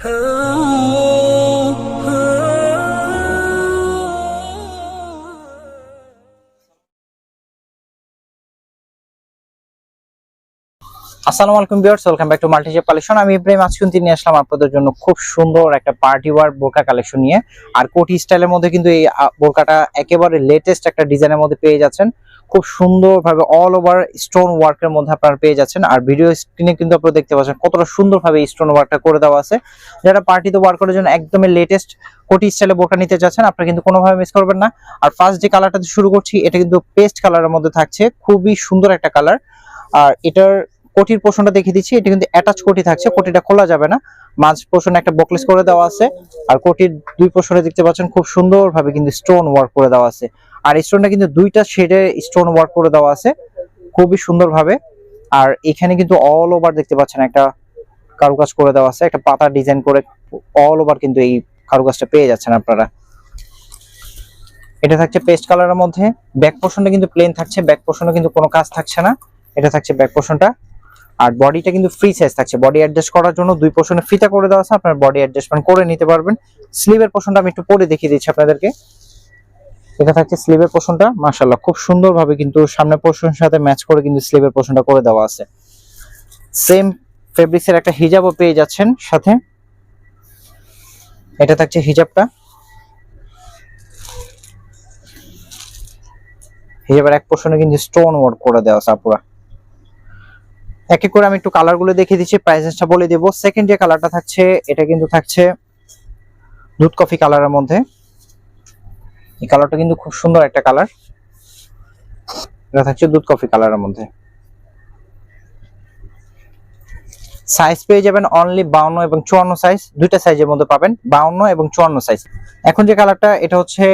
আসসালামু আলাইকুম viewers, welcome back to মাল্টিজেপ কালেকশন। আমি ইব্রাহিম, আজকে কিন্তু নিয়ে আসলাম আপনাদের জন্য খুব সুন্দর একটা পার্টি ওয়ার বোরকা কালেকশন নিয়ে। আর কোটি স্টাইলের মধ্যে কিন্তু এই বোরকাটা একেবারে লেটেস্ট একটা ডিজাইনের মধ্যে পেয়ে যাচ্ছেন। খুব সুন্দরভাবে অল ওভার স্টোন ওয়ার্কের মধ্যে আপনারা পেয়ে যাচ্ছেন। আর ভিডিও স্ক্রিনে কিন্তু আপনারা দেখতে পাচ্ছেন কতটা সুন্দরভাবে স্টোন ওয়ার্কটা করে দেওয়া আছে। যারা পার্টিতে ওয়ার্ক করার জন্য একদমই লেটেস্ট কোটি স্টাইলে বোরকা নিতে চাচ্ছেন, আপনারা কিন্তু কোনোভাবে মিস করবেন না। আর ফার্স্ট যে কালারটা শুরু করছি, এটা কিন্তু পেস্ট কালারের মধ্যে থাকছে। খুবই সুন্দর একটা কালার আর এটার কোটির পোষণটা দেখিয়ে দিচ্ছি। এটা কিন্তু অ্যাটাচ কোটি থাকছে, কোটিটা খোলা যাবে না। মাঝ পোষণে একটা বকলেস করে দেওয়া আছে আর কোটির দুই পোষণে দেখতে পাচ্ছেন খুব সুন্দরভাবে কিন্তু স্টোন ওয়ার্ক করে দেওয়া আছে। আর স্টোনটা কিন্তু দুইটা শেডে স্টোন ওয়ার্ক করে দেওয়া আছে, খুবই সুন্দরভাবে। আর এখানে কিন্তু অল ওভার দেখতে পাচ্ছেন একটা কারুকাজ করে দেওয়া আছে, একটা পাতা ডিজাইন করে অল ওভার কিন্তু এই কারুকাজটা পেয়ে যাচ্ছেন আপনারা। এটা থাকছে পেস্ট কালারের মধ্যে। ব্যাক পোর্শনটা কিন্তু প্লেন থাকছে ব্যাক পোর্শনে কিন্তু কোনো কাজ থাকছে না। এটা থাকছে ব্যাক পোর্শনটা আর বডিটা কিন্তু ফ্রি সাইজ থাকছে। বডি অ্যাডজাস্ট করার জন্য দুই পোর্শনে ফিতা করে দেওয়া আছে, আপনার বডি অ্যাডজাস্টমেন্ট করে নিতে পারবেন। স্লিভের পোর্শনটা আমি একটু পরে দেখিয়ে দিচ্ছি আপনাদেরকে। এটা থাকছে স্লিভের পোর্শনটা মাশাআল্লাহ, খুব সুন্দরভাবে কিন্তু সামনে পোর্শনের সাথে ম্যাচ করে কিন্তু স্লিভের পোর্শনটা করে দেওয়া আছে। সেম ফেব্রিক্সের একটা হিজাবও পেয়ে যাচ্ছেন সাথে। এটা থাকছে হিজাবটা। হিজাবের এক পোর্শনে কিন্তু স্টোন ওয়ার্ক করে দেওয়া আছে আপুরা। এক এক করে আমি একটু কালারগুলো দেখিয়ে দিচ্ছি প্রাইসেসটা বলে দেবো। সেকেন্ড যে কালারটা থাকছে, এটা কিন্তু থাকছে দুধ কফি কালারের মধ্যে। এই কালারটা কিন্তু খুব সুন্দর একটা কালার এটা থাকছে দুধ কফি কালারের মধ্যে। সাইজ পেয়ে যাবেন অনলি বাউন্ন এবং চুয়ান্ন সাইজ দুইটা সাইজের মধ্যে পাবেন, বাউন্ন এবং চুয়ান্ন সাইজ এখন যে কালারটা এটা হচ্ছে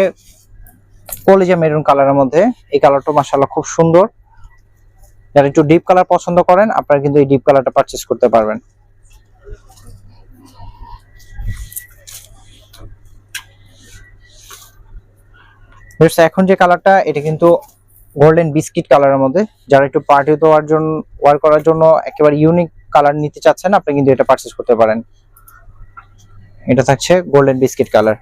কলিজা মেরুন কালারের মধ্যে। এই কালারটা মাসাল্লাহ খুব সুন্দর। যারা একটু ডিপ কালার পছন্দ করেন, আপনারা কিন্তু এই ডিপ কালারটা পারচেস করতে পারবেন। এখন যে কালারটা এটা কিন্তু গোল্ডেন বিস্কিট কালারের মধ্যে। যারা একটু পার্টি দেওয়ার জন্য ওয়ার করার জন্য একেবারে ইউনিক কালার নিতে চাচ্ছেন, আপনি কিন্তু এটা পারচেস করতে পারেন। এটা থাকছে golden biscuit colour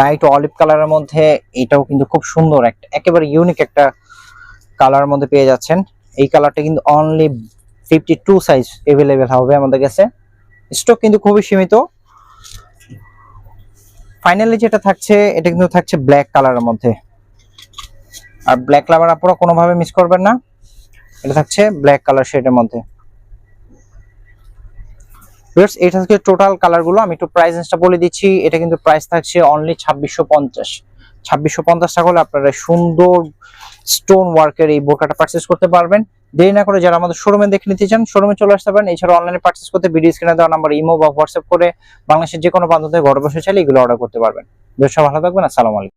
light olive কালারের মধ্যে এটাও কিন্তু খুব সুন্দর একটা, একেবারে ইউনিক একটা কালারের মধ্যে পেয়ে যাচ্ছেন। এই কালারটা কিন্তু only fifty two size available হবে আমাদের কাছে। স্টক কিন্তু খুবই সীমিত। ফাইনালি যেটা থাকছে, এটা কিন্তু থাকছে ব্ল্যাক কালারের মধ্যে। আর ব্ল্যাক লাভার আপনারা কোনোভাবে মিস করবেন না। এটা থাকছে ব্ল্যাক কালার শেডের মধ্যে। ভিউয়ার্স, এটা হচ্ছে টোটাল কালারগুলো আমি একটু প্রাইসটা বলে দিচ্ছি। এটা কিন্তু প্রাইস থাকছে অনলি ছাব্বিশশো পঞ্চাশ। ছাব্বিশশো পঞ্চাশ টাকা হলে আপনারা সুন্দর স্টোন ওয়ার্কের এই বোরকাটা পারচেস করতে পারবেন। দেরি না করে যারা আমাদের শোরুমে দেখে নিতে চান শোরুমে চলে আসতে পারেন। এছাড়া অনলাইনে পারচেস করতে ভিডিও স্ক্রিনে দেওয়া নাম্বার ইমো বা হোয়াটসঅ্যাপ করে বাংলাদেশের যে কোনো প্রান্ত থেকে ঘরে বসে চাইলে এগুলো অর্ডার করতে পারবেন। বেশ ভালো থাকবেন। আসসালামু আলাইকুম।